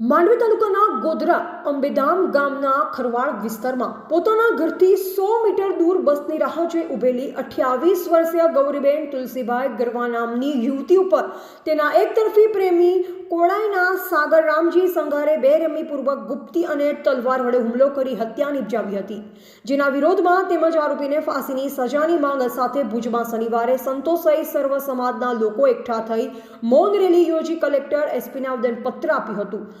માંડવી તાલુકાના ગોધરા, અંબેધામ ગામના ખરવાડ વિસ્તારમાં પોતાના ઘરથી સો મીટર દૂર બસની રાહ જોઈ ઉભેલી અઠ્યાવીસ વર્ષીય ગૌરીબેન તુલસીભાઈ ગરવા નામની યુવતી ઉપર તેના એકતરફી પ્રેમી કોડાઈના સાગર રામજી સંઘારે બેરમીપૂર્વક ગુપ્તી અને તલવાર વડે હુમલો કરી હત્યા નિપજાવી હતી, જેના વિરોધમાં તેમજ આરોપીને ફાંસીની સજાની માંગ સાથે ભુજમાં શનિવારે સંતોષાઈ સર્વ સમાજના લોકો એકઠા થઈ મૌન રેલી યોજી કલેક્ટર એસપીને આવેદનપત્ર આપ્યું હતું.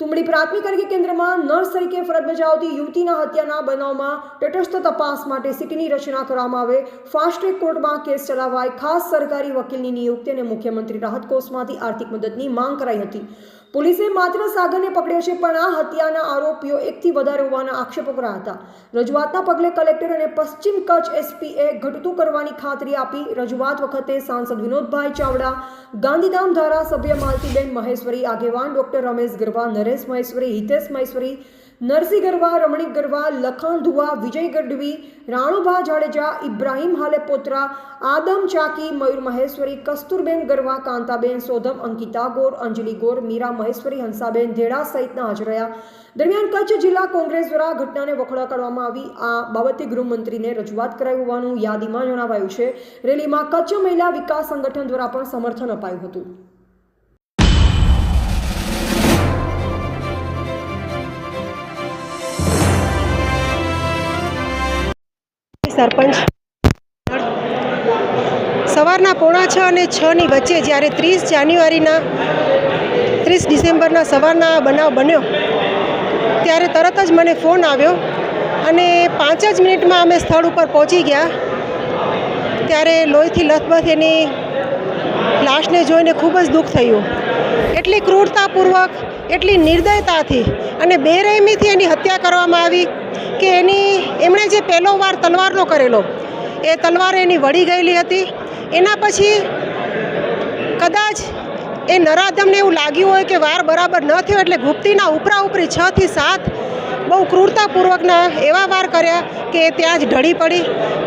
તુમડી પ્રાથમિક આરોગ્ય કેન્દ્રમાં નર્સ તરીકે ફરજ બજાવતી યુવતીના હત્યાના બનાવમાં તટસ્થ તપાસ માટે સિટીની રચના કરવામાં આવે. ફાસ્ટ ટ્રેક કોર્ટમાં કેસ ચલાવાય. ખાસ સરકારી વકીલની નિયુક્તિ અને મુખ્યમંત્રી રાહત કોષમાંથી આર્થિક મદદની માંગ કરાઈ હતી. પોલીસે માત્ર સાગરને પકડ્યો છે, પણ આ હત્યાના આરોપીઓ એકથી વધારે હોવાના આક્ષેપો કર્યા હતા. રજૂઆતના પગલે કલેક્ટર અને પશ્ચિમ કચ્છ એસપીએ ઘટતું કરવાની ખાતરી આપી. રજૂઆત વખતે સાંસદ વિનોદભાઈ ચાવડા, ગાંધીધામ ધારાસભ્ય માલતીબેન મહેશ્વરી, આગેવાન ડોક્ટર રમેશ ગરવા નરેશ મહેશ્વરી, હિતેશ મહેશ્વરી, નરસિંહ ગરવા, રમણીક ગરવા, લખણ ધુવા, વિજય ગઢવી, રાણુભા જાડેજા, ઇબ્રાહીમ હાલે પોત્રા, આદમ ચાકી, મયુર મહેશ્વરી, કસ્તુરબેન ગરવા, કાંતાબેન સોધમ, અંકિતા ગોર, અંજલિ ગોર, મીરા મહેશ્વરી, હંસાબેન ધેડા સહિતના હાજર રહ્યા. દરમિયાન કચ્છ જિલ્લા કોંગ્રેસ દ્વારા ઘટનાને વખોડા કરવામાં આવી. આ બાબતે ગૃહમંત્રીને રજૂઆત કરાઈ હોવાનું યાદીમાં જણાવાયું છે. રેલીમાં કચ્છ મહિલા વિકાસ સંગઠન દ્વારા પણ સમર્થન અપાયું હતું. સરપંચ. સવારના પોણા છ અને છની વચ્ચે જ્યારે ત્રીસ જાન્યુઆરીના, ત્રીસ ડિસેમ્બરના સવારના બનાવ બન્યો, ત્યારે તરત જ મને ફોન આવ્યો અને પાંચ જ મિનિટમાં અમે સ્થળ ઉપર પહોંચી ગયા. ત્યારે લોહીથી લથબથ એની લાશને જોઈને ખૂબ જ દુઃખ થયું. એટલી ક્રૂરતાપૂર્વક, એટલી નિર્દયતાથી અને બેરહેમીથી એની હત્યા કરવામાં આવી. કે એની, એમણે જે પહેલો વાર તલવારનો કરેલો, એ તલવાર એની વળી ગયેલી હતી. એના પછી કદાચ એ નરાધમને એવું લાગ્યું હોય કે વાર બરાબર ન થયો એટલે ગુપ્તીના ઉપરા ઉપરી છ થી સાત બહુ ક્રૂરતાપૂર્વકના એવા વાર કર્યા કે ત્યાં જ ઢળી પડી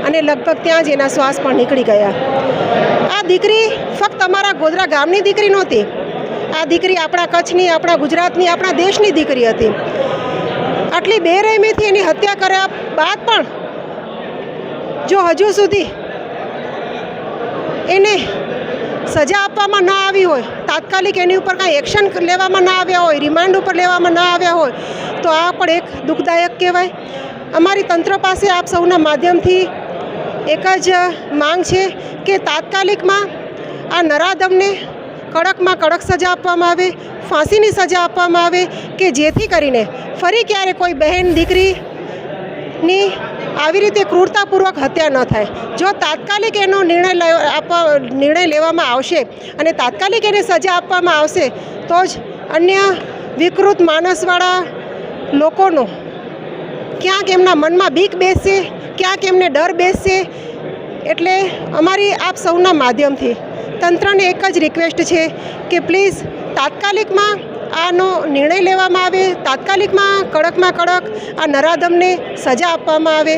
અને લગભગ ત્યાં જ એના શ્વાસ પણ નીકળી ગયા. આ દીકરી ફક્ત અમારા ગોધરા ગામની દીકરી નહોતી. આ દીકરી આપણા કચ્છની, આપણા ગુજરાતની, આપણા દેશની દીકરી હતી. આટલી બેરહેમીથી એની હત્યા કર્યા બાદ પણ જો હજુ સુધી એને સજા આપવામાં ન આવી હોય, તાત્કાલિક એની ઉપર કાંઈ એક્શન લેવામાં ના આવ્યા હોય, રિમાન્ડ ઉપર લેવામાં ન આવ્યા હોય, તો આ પણ એક દુઃખદાયક કહેવાય. અમારી તંત્ર પાસે આપ સૌના માધ્યમથી એક જ માંગ છે કે તાત્કાલિકમાં આ નરાધમને કડકમાં કડક સજા આપવામાં આવે, ફાંસીની સજા આપવામાં આવે કે જેથી કરીને ફરી ક્યારે કોઈ બહેન દીકરીની આવી રીતે ક્રૂરતાપૂર્વક હત્યા ન થાય. જો તાત્કાલિક એનો નિર્ણય આપવા, નિર્ણય લેવામાં આવશે અને તાત્કાલિક એને સજા આપવામાં આવશે, તો જ અન્ય વિકૃત માનસવાળા લોકોનો ક્યાંક એમના મનમાં બીક બેસશે, ક્યાંક એમને ડર બેસશે. એટલે અમારી આપ સૌના માધ્યમથી તંત્રને એક જ રિક્વેસ્ટ છે કે પ્લીઝ તાત્કાલિકમાં આનો નિર્ણય લેવામાં આવે તાત્કાલિકમાં કડકમાં કડક આ નરાધમને સજા આપવામાં આવે.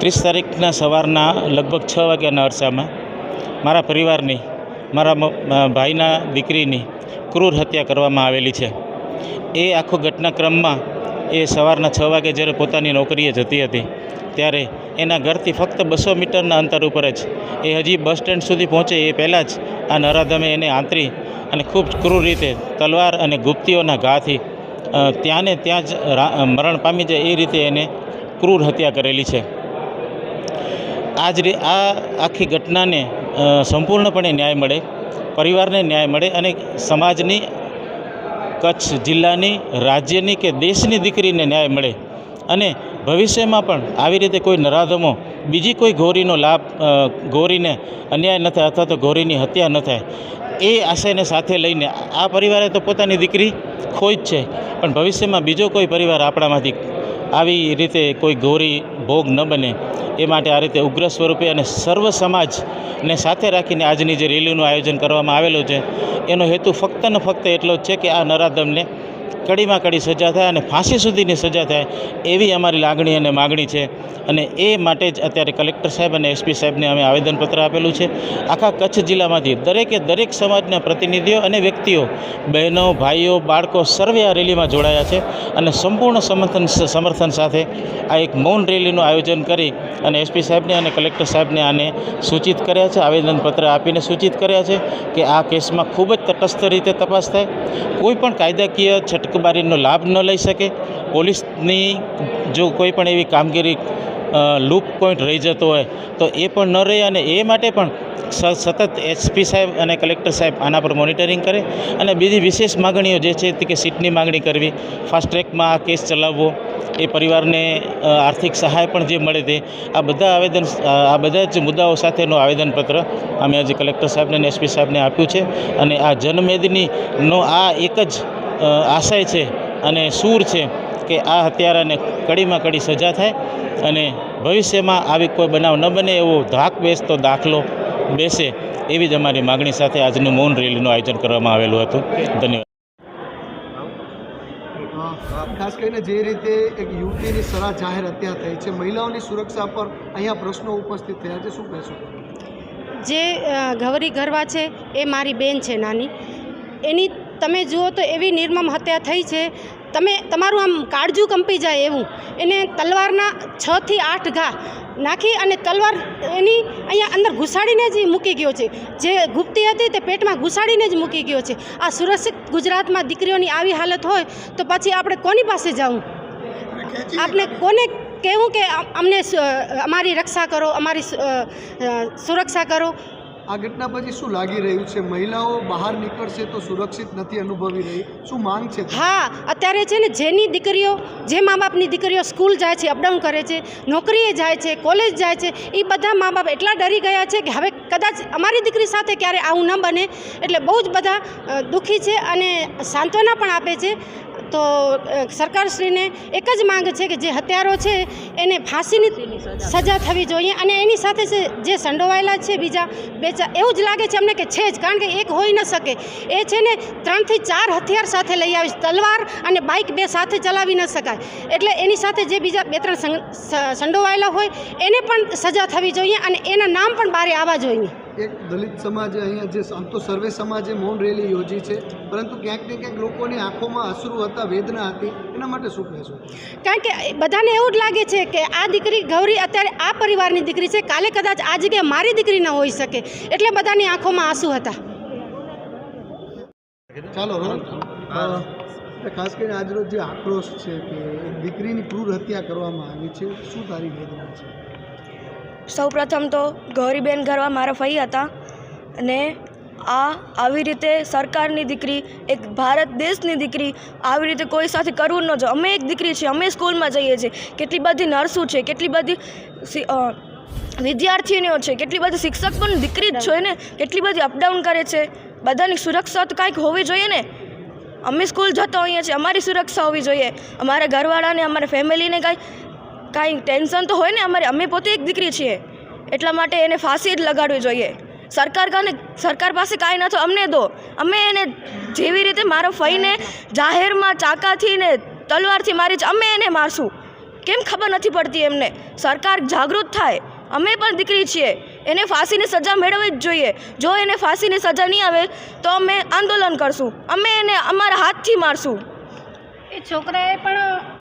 ત્રીસ તારીખના સવારના લગભગ છ વાગ્યાના અરસામાં મારા પરિવારની મારા ભાઈના દીકરીની ક્રૂર હત્યા કરવામાં આવેલી છે. એ આખો ઘટનાક્રમમાં એ સવારના છ વાગે જ્યારે પોતાની નોકરીએ જતી હતી, ત્યારે એના ઘરથી ફક્ત બસો મીટરના અંતર ઉપર જ, એ હજી બસ સ્ટેન્ડ સુધી પહોંચે એ પહેલાં જ આ નરાધમે એને આંતરી અને ખૂબ ક્રૂર રીતે તલવાર અને ગુપ્તીઓના ઘાથી ત્યાંને ત્યાં જ મરણ પામી જાય એ રીતે એને ક્રૂર હત્યા કરેલી છે. આ જ આ આખી ઘટનાને સંપૂર્ણપણે ન્યાય મળે, પરિવારને ન્યાય મળે અને સમાજની કચ્છ જિલ્લાની, રાજ્યની કે દેશની દીકરીને ન્યાય મળે. અને ભવિષ્યમાં પણ આવી રીતે કોઈ નરાધમો, બીજી કોઈ ગોરીનો લાભ ગોરીને અન્યાય ન થાય અથવા તો ગોરીની હત્યા ન થાય, એ આશયને સાથે લઈને આ પરિવારે તો પોતાની દીકરી ખોઈ જ છે. પણ ભવિષ્યમાં બીજો કોઈ પરિવાર આપણામાંથી આવી રીતે કોઈ ગોરી ભોગ ન બને. એ માટે આ રીતે ઉગ્ર સ્વરૂપે અને સર્વ સમાજને સાથે રાખીને આજની જે રેલીનું આયોજન કરવામાં આવેલું છે, એનો હેતુ ફક્ત ને ફક્ત એટલો જ છે કે આ નરાધમને કડીમાં કડી સજા થાય અને ફાંસી સુધીની સજા થાય એવી અમારી લાગણી અને માગણી છે. અને એ માટે જ અત્યારે કલેક્ટર સાહેબ અને એસપી સાહેબને અમે આવેદનપત્ર આપેલું છે. આખા કચ્છ જિલ્લામાંથી દરેકે દરેક સમાજના પ્રતિનિધિઓ અને વ્યક્તિઓ, બહેનો, ભાઈઓ, બાળકો સર્વે આ રેલીમાં જોડાયા છે અને સંપૂર્ણ સમર્થન સમર્થન સાથે આ એક મૌન રેલીનું આયોજન કરી અને એસપી સાહેબને અને કલેક્ટર સાહેબને આને સૂચિત કર્યા છે, આવેદનપત્ર આપીને સૂચિત કર્યા છે કે આ કેસમાં ખૂબ જ તટસ્થ રીતે તપાસ થાય. કોઈ પણ કાયદાકીય છટકબારીનો લાભ ન લઈ શકે. પોલીસની જો કોઈ પણ એવી કામગીરી લૂપ પોઈન્ટ રહી જતો હોય, તો એ પણ ન રહે અને એ માટે પણ સતત એસપી સાહેબ અને કલેક્ટર સાહેબ આના પર મોનિટરિંગ કરે. અને બીજી વિશેષ માગણીઓ જે છે તે કે સીટની માગણી કરવી, ફાસ્ટ ટ્રેકમાં આ કેસ ચલાવવો, એ પરિવારને આર્થિક સહાય પણ જે મળે તે, આ બધા આવેદન આ બધા જ મુદ્દાઓ સાથેનું આવેદનપત્ર અમે આજે કલેક્ટર સાહેબને અને એસપી સાહેબને આપ્યું છે. અને આ જનમેદનીનો આ એક જ આશય છે અને સૂર છે કે આ હત્યારાને કડીમાં કડી સજા થાય અને ભવિષ્યમાં આવી કોઈ બનાવ ન બને એવો ધાક બેસતો દાખલો બેસે એવી જ અમારી માગણી સાથે આજનું મૌન રેલીનું આયોજન કરવામાં આવેલું હતું. ધન્યવાદ. ખાસ કરીને જે રીતે એક યુવતીની સરા જાહેર હત્યા થઈ છે મહિલાઓની સુરક્ષા પર અહીંયા પ્રશ્નો ઉપસ્થિત થયા છે શું કહેશો? જે ગૌરી ગરવા છે એ મારી બેન છે નાની. એની તમે જુઓ તો એવી નિર્મમ હત્યા થઈ છે. તમે, તમારું આમ કાળજું કંપી જાય એવું. એને તલવારના છથી આઠ ઘા નાખી અને તલવાર એની અહીંયા અંદર ઘુસાડીને જ મૂકી ગયો છે. જે ગુપ્તી હતી તે પેટમાં ઘુસાડીને જ મૂકી ગયો છે. આ સુરક્ષિત ગુજરાતમાં દીકરીઓની આવી હાલત હોય તો પછી આપણે કોની પાસે જવું આપણે કોને કહેવું કે અમને અમારી રક્ષા કરો, અમારી સુરક્ષા કરો? આ ઘટના પછી શું લાગી રહ્યું છે? મહિલાઓ બહાર નીકળશે તો સુરક્ષિત નથી અનુભવી રહી. શું માંગ છે હા, અત્યારે છે ને જેની દીકરીઓ, જે મા બાપની દીકરીઓ સ્કૂલ જાય છે, અપડાઉન કરે છે, નોકરીએ જાય છે, કોલેજ જાય છે એ બધા મા બાપ એટલા ડરી ગયા છે કે હવે કદાચ અમારી દીકરી સાથે ક્યારે આવું ન બને. એટલે બહુ જ બધા દુઃખી છે અને સાંત્વના પણ આપે છે તો સરકારશ્રીને એક જ માંગ છે કે જે હત્યારો છે એને ફાંસીની સજા થવી જોઈએ અને એની સાથે જે સંડોવાયેલા છે બીજા બે ચાર એવું જ લાગે છે અમને કે છે જ કારણ કે એક હોઈ ન શકે. એ છે ને ત્રણથી ચાર હથિયાર સાથે લઈ આવી તલવાર અને બાઇક બે સાથે ચલાવી ન શકાય. એટલે એની સાથે જે બીજા બે ત્રણ સંડોવાયેલા હોય એને પણ સજા થવી જોઈએ અને એના નામ પણ બહાર આવવા જોઈએ. એક દલિત સમાજે અહીંયા જે આમ તો સર્વે સમાજે મૌન રેલી યોજી છે પરંતુ ક્યાંક ને ક્યાંક લોકોની આંખોમાં અશ્રુ હતા વેદના હતી એના માટે શું કહેશો? કારણ કે બધાને એવું જ લાગે છે કે આ દીકરી ગૌરી અત્યારે આ પરિવારની દીકરી છે કાલે કદાચ આ જગ્યાએ મારી દીકરી ન હોઈ શકે એટલે બધાની આંખોમાં આંસુ હતા. ચાલો ખાસ કરીને આજરોજ જે આક્રોશ છે કે દીકરીની ક્રૂર હત્યા કરવામાં આવી છે શું તારી વેદના છે? સૌપ્રથમ તો ગૌરીબેન ગરવા મારા ફઈ હતા અને આ આવી રીતે સરકારની દીકરી એક ભારત દેશની દીકરી આવી રીતે કોઈ સાથે કરવું ન જોઈએ. અમે એક દીકરી છીએ અમે સ્કૂલમાં જઈએ છીએ. કેટલી બધી નર્સો છે કેટલી બધી વિદ્યાર્થીનીઓ છે કેટલી બધી શિક્ષક પણ દીકરી જ છે ને કેટલી બધી અપડાઉન કરે છે. બધાની સુરક્ષા તો કાંઈક હોવી જોઈએ ને? અમે સ્કૂલ જતા હોઈએ છીએ અમારી સુરક્ષા હોવી જોઈએ. અમારા ઘરવાળાને અમારા ફેમિલીને કાંઈ કાંઈ ટેન્શન તો હોય ને અમારે, અમે પોતે એક દીકરી છીએ. એટલા માટે એને ફાંસી જ લગાડવી જોઈએ. સરકાર કાને, સરકાર પાસે કાંઈ નથી અમને દો. અમે એને જેવી રીતે મારો ફઈને જાહેરમાં ચાકાથી ને તલવારથી મારી અમે એને મારશું. કેમ ખબર નથી પડતી એમને? સરકાર જાગૃત થાય. અમે પણ દીકરી છીએ. એને ફાંસીની સજા મેળવવી જ જોઈએ. જો એને ફાંસીની સજા નહીં આવે, તો અમે આંદોલન કરશું. અમે એને અમારા હાથથી મારશું. એ છોકરાએ પણ